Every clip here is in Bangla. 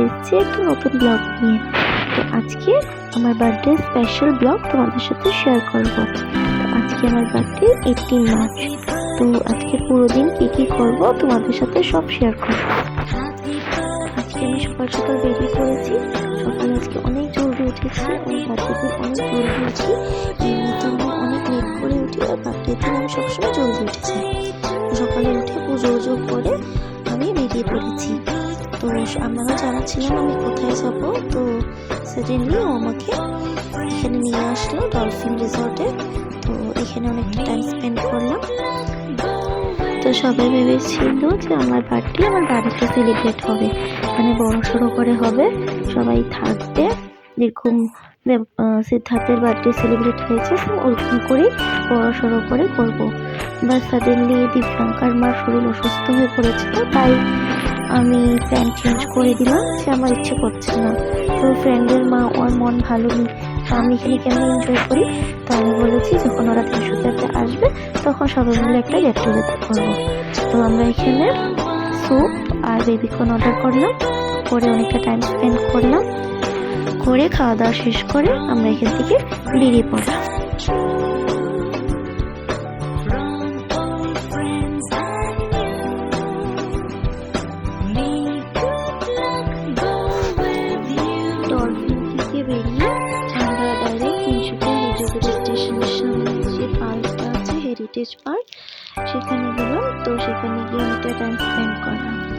এসেছি একটা নতুন ব্লগ নিয়ে। তো আজকে আমার বার্থডে স্পেশাল ব্লগ তোমাদের সাথে শেয়ার করব। তো আজকে আমার বার্থডে এইটিন মার্চ তো আজকে পুরো দিন কী কী করব তোমাদের সাথে সব শেয়ার করব। আজকে আমি সকাল সকাল বেরিয়ে পড়েছি। সকালে আজকে অনেক জলদি উঠেছি, আমি বার্থডে অনেক জলদি উঠি আমি অনেক লেট করে উঠি আর বার্থডে দিন আমি সবসময় জলদি উঠেছি সকালে উঠে পুজো উজো করে আমি বেরিয়ে পড়েছি। তো আমারও জানাচ্ছিলাম আমি কোথায় যাব? তো সেদিনই ও আমাকে এখানে নিয়ে আসলো ডলফিন রিসর্টে তো এখানে অনেকটা টাইম স্পেন্ড করলাম। তো সবাই ভেবেছিল যে আমার বার্থডে আমার বাড়িতে সেলিব্রেট হবে। মানে বড় সড়ো করে হবে। সবাই থাকবে যেরকম সিদ্ধার্থের বার্থডে সেলিব্রেট হয়েছে ওরকম করেই বড় করে করব। বা সাডেনলি দিব্যাঙ্কার মার শরীর অসুস্থ হয়ে পড়েছিল, তাই আমি প্ল্যান চেঞ্জ করে দিলাম, যে আমার ইচ্ছে করছে না। তো ফ্রেন্ডের মা, ওর মন ভালো নেই। তো আমি এখানে কেমন এনজয় করি? তো আমি বলেছি, যখন ওরা তিনশোতে আসবে, তখন সবাই মিলে একটা গেট টুগেদার করব। তো আমরা এখানে স্যুপ আর বেবিকর্ন অর্ডার করলাম। করে অনেকটা টাইম স্পেন্ড করলাম। করে খাওয়া দাওয়া শেষ করে আমরা এখান থেকে বেরিয়ে পড়লাম। সেখানে গেলাম তো সেখানে গিয়ে অনেকটা টাইম স্পেন্ড করলাম।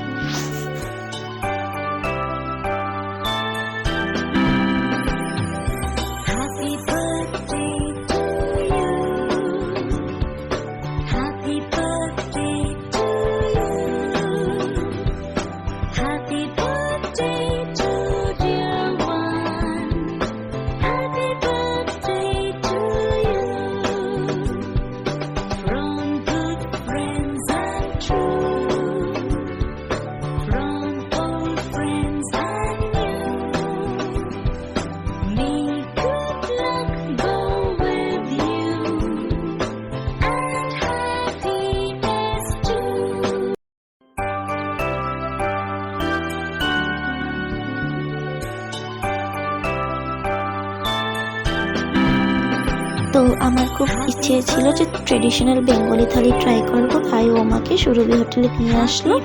তো আমার খুব ইচ্ছে ছিল যে ট্রেডিশনাল বেঙ্গলি থালি ট্রাই করব। তাই ও আমাকে সুরভি হোটেলে নিয়ে আসলো।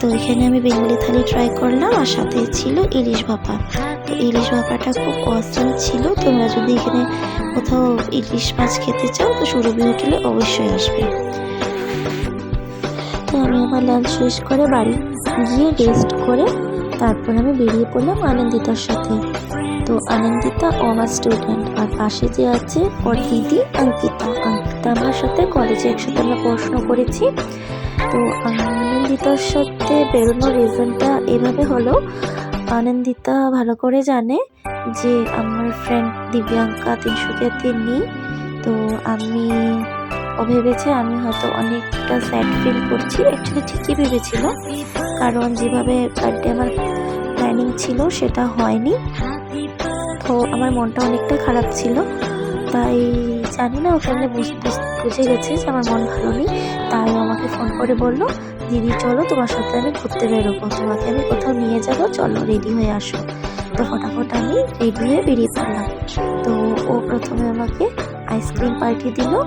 তো এখানে আমি বেঙ্গলি থালি ট্রাই করলাম আর সাথে ছিল ইলিশ ভাপা। তো ইলিশ ভাপাটা খুব অসম ছিল। তোমরা যদি এখানে কোথাও ইলিশ মাছ খেতে চাও, তো সুরভি হোটেলে অবশ্যই আসবে। তো আমি আমার লাঞ্চ শেষ করে বাড়ি গিয়ে রেস্ট করে তারপর আমি বেরিয়ে পড়লাম আনন্দিতার সাথে। তো আনন্দিতা ও আমার স্টুডেন্ট আর পাশে যে আছে ওর দিদি অঙ্কিতা। অঙ্কিতা আমার সাথে কলেজে একসাথে আমরা পড়াশোনা করেছি। তো আনন্দিতার সাথে বেরোনোর রিজনটা এভাবে হলো, আনন্দিতা ভালো করে জানে যে আমার ফ্রেন্ড দিব্যাঙ্কা তিনশুকিয়াতে নেই। তো আমি, ও ভেবেছে আমি হয়তো অনেকটা স্যাড ফিল করছি। অ্যাকচুয়ালি ঠিকই ভেবেছিল। কারণ যেভাবে বার্থডে আমার প্ল্যানিং ছিল, সেটা হয়নি। তো আমার মনটা অনেকটা খারাপ ছিল। তাই জানি না ওখানে বুঝ- বুঝ- গেছে যে আমার মন ভালো নেই। তাই আমাকে ফোন করে বলল, দিদি, চলো, তোমার সাথে আমি ঘুরতে বেরোবো। তোমাকে আমি কোথাও নিয়ে যাব, চলো রেডি হয়ে আসো। তো ফটাফট আমি রেডি হয়ে বেরিয়ে পড়লাম। তো ও প্রথমে আমাকে আইসক্রিম পার্টি দিল।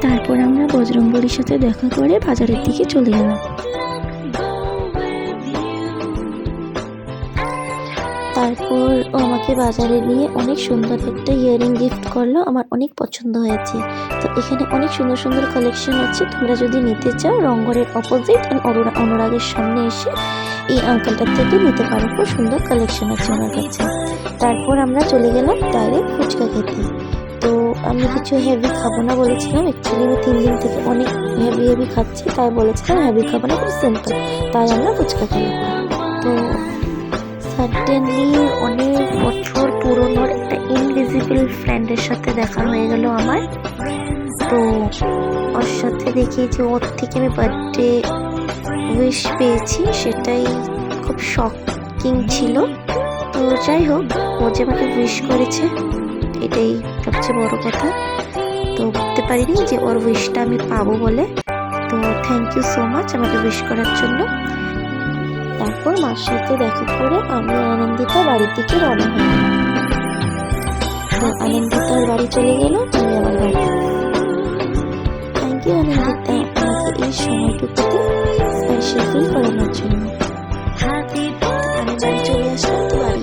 তারপর আমরা বজরংবলির সাথে দেখা করে বাজারের দিকে চলে গেলাম। ও আমাকে বাজারে নিয়ে অনেক সুন্দর একটা ইয়ারিং গিফট করল, আমার অনেক পছন্দ হয়েছে। তো এখানে অনেক সুন্দর সুন্দর কালেকশন আছে, তোমরা যদি নিতে চাও রঙ্গরের অপোজিট অ্যান্ড অনুরাগের সামনে এসে এই আঙ্কেলটার থেকে নিতে পারো। খুব সুন্দর কালেকশন আছে ওনার কাছে। তারপর আমরা চলে গেলাম ডাইরেক্ট ফুচকা খেতে। তো আমি কিছু হেভি খাব না বলেছিলাম অ্যাকচুয়ালি আমি তিন দিন থেকে অনেক হেভি হেভি খাচ্ছি, তাই বলেছিলাম হেভি খাব না, খুব সিম্পল তাই আমরা ফুচকা খেলাম। তো সাডেনলি অনেক বছর পুরনো একটা ইনভিজিবল ফ্রেন্ডের সাথে দেখা হয়ে গেল আমার। তো ওর সাথে দেখি যে ওর থেকে আমি বার্থডে উইশ পেয়েছি, সেটাই খুব শকিং ছিল। তো যাই হোক, ও যে আমাকে উইশ করেছে, এটাই সবচেয়ে বড় কথা। তো বুঝতে পারিনি যে ওর উইশটা আমি পাবো বলে। তো থ্যাংক ইউ সো মাচ আমাকে উইশ করার জন্য। তারপর মার সাথে দেখা করে আমি আনন্দিতা বাড়ির দিকে রওনা তো আনন্দিতার বাড়ি চলে গেল আমি আমার বাড়ি। থ্যাংক ইউ আনন্দিতা আমাকে এই সময়টুকুতে স্পেশাল ফিল করানোর জন্য। আমি বাড়ি চলে আসলাম তো বাড়ি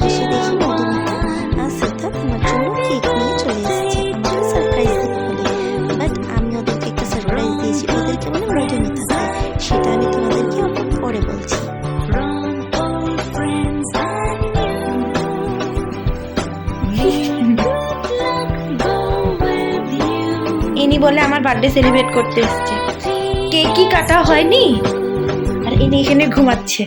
বার্থডে সেলিব্রেট করতে এসছে। কেকই কাটা হয়নি। আর ইনি এখানে ঘুমাচ্ছে।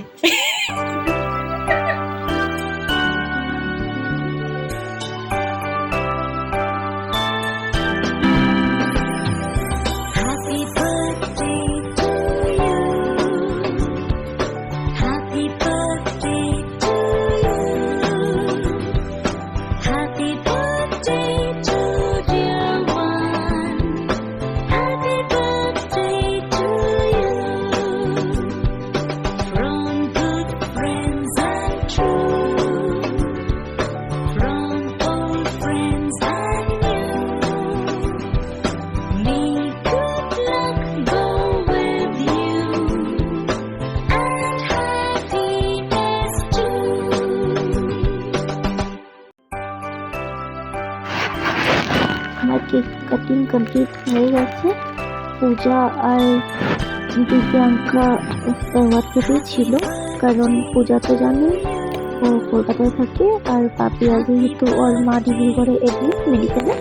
কেক কাটিং কমপ্লিট হয়ে গেছে। পূজা আর দিব্যাঙ্কা হোয়াটসঅ্যাপেই ছিল, কারণ পূজা তো জানি ও কলকাতায় থাকে আর পাপিয়া যেহেতু ওর মা ডিগ্রি করে এডমিট মেডিকেলে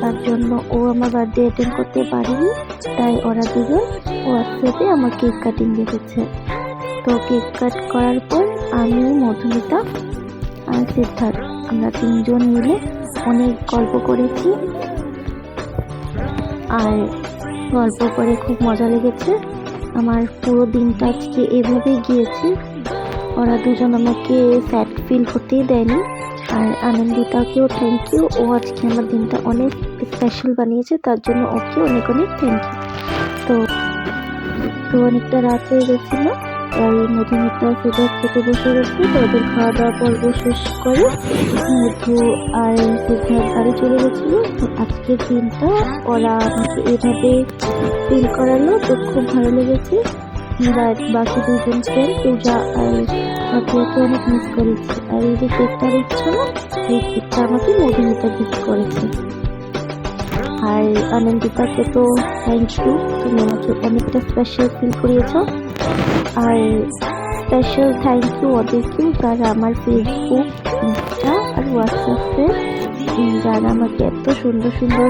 তার জন্য ও আমার বার্থডে অ্যাটেন্ড করতে পারেনি, তাই ওরা দুজন হোয়াটসঅ্যাপে আমার কেক কাটিং দেখেছে। তো কেক কাট করার পর আমি, মধুমিতা আর সিদ্ধার্থ, আমরা তিনজন মিলে অনেক গল্প করেছি। আর গল্প করে খুব মজা লেগেছে। আমার পুরো দিনটা আজকে এভাবেই গিয়েছে। ওরা দুজন আমাকে স্যাড ফিল হতেই দেয়নি। আর আনন্দিতাকেও থ্যাংক ইউ ও আজকে আমার দিনটা অনেক স্পেশাল বানিয়েছে, তার জন্য ওকে অনেক অনেক থ্যাংক ইউ তো তো অনেকটা রাত হয়ে গেছিল। তাই মধুমিতা সেটা খেতে বসে গেছে তো ওদের খাওয়া দাওয়া পর্ব শেষ করে মধু আর সিদ্ধার্থ বাড়ি চলে গেছিল। আজকের দিনটা ওরা আমাকে এভাবে ফিল করালো, তো খুব ভালো লেগেছে। বাকি দুজন ফ্রেন্ড পূজা আর বাকিয়াকে অনেক মিস করেছি। আর এই যে কেকটা দিচ্ছ না, এই কেকটা আমাকে মধুমিতা গিফট করেছে। আর আনন্দিতাকে তো থ্যাংক ইউ তুমি আমাকে অনেকটা স্পেশাল ফিল করিয়েছ। আর স্পেশাল থ্যাংক ইউ ওদেরকেও যারা আমার ফেসবুক ইনস্টা আর হোয়াটসঅ্যাপে যারা আমাকে এত সুন্দর সুন্দর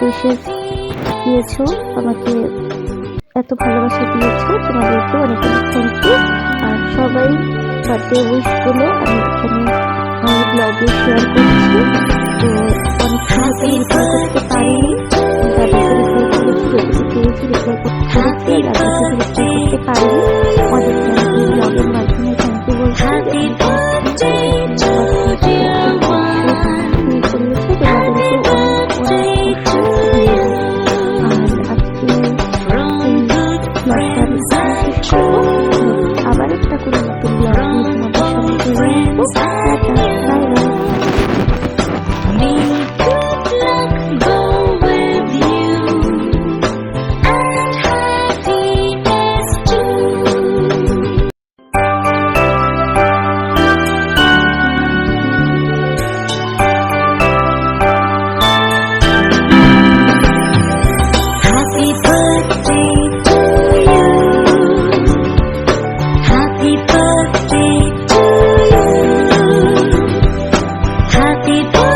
উইশেস দিয়েছ, আমাকে এত ভালোবাসা দিয়েছ তোমাদেরকে অনেক অনেক থ্যাংক ইউ আর সবাই বার্থডে উইশগুলো আমি এখানে আমার ব্লগে শেয়ার করছি। তো অনেক হয়তো রিপ্লাই করতে পারিনি যাদেরকে রিপ্লাই করেছি রিপ্লাই করতে পারিনি বলছি 你多。